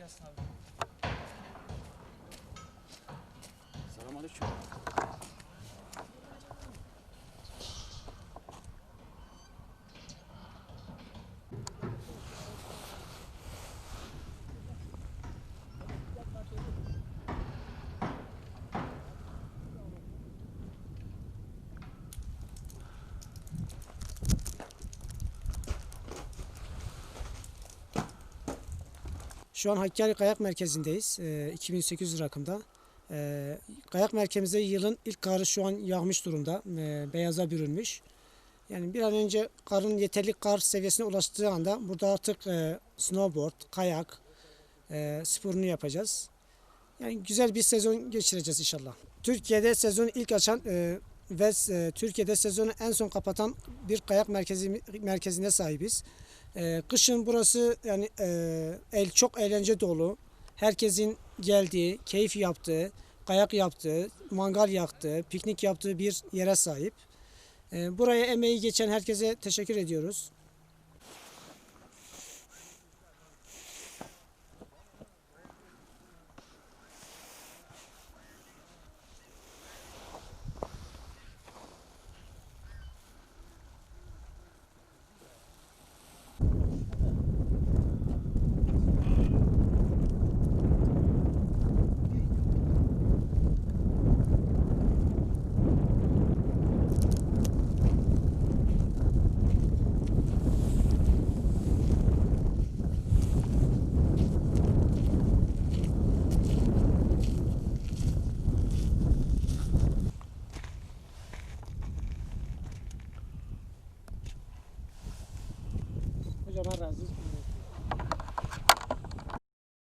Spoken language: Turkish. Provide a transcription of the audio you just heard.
gelsin abi. Selamünaleyküm. Şu an Hakkari Kayak Merkezi'ndeyiz. Ee, 2800 rakımda. Ee, kayak merkezimizde yılın ilk karı şu an yağmış durumda. Ee, beyaza bürünmüş. Yani bir an önce karın yeterli kar seviyesine ulaştığı anda burada artık e, snowboard, kayak e, sporunu yapacağız. Yani güzel bir sezon geçireceğiz inşallah. Türkiye'de sezonu ilk açan e, ve e, Türkiye'de sezonu en son kapatan bir kayak merkezi merkezine sahibiz. Ee, kışın burası yani e, el çok eğlence dolu. Herkesin geldiği, keyif yaptığı, kayak yaptığı, mangal yaktığı, piknik yaptığı bir yere sahip. Ee, buraya emeği geçen herkese teşekkür ediyoruz. کجا من رزیز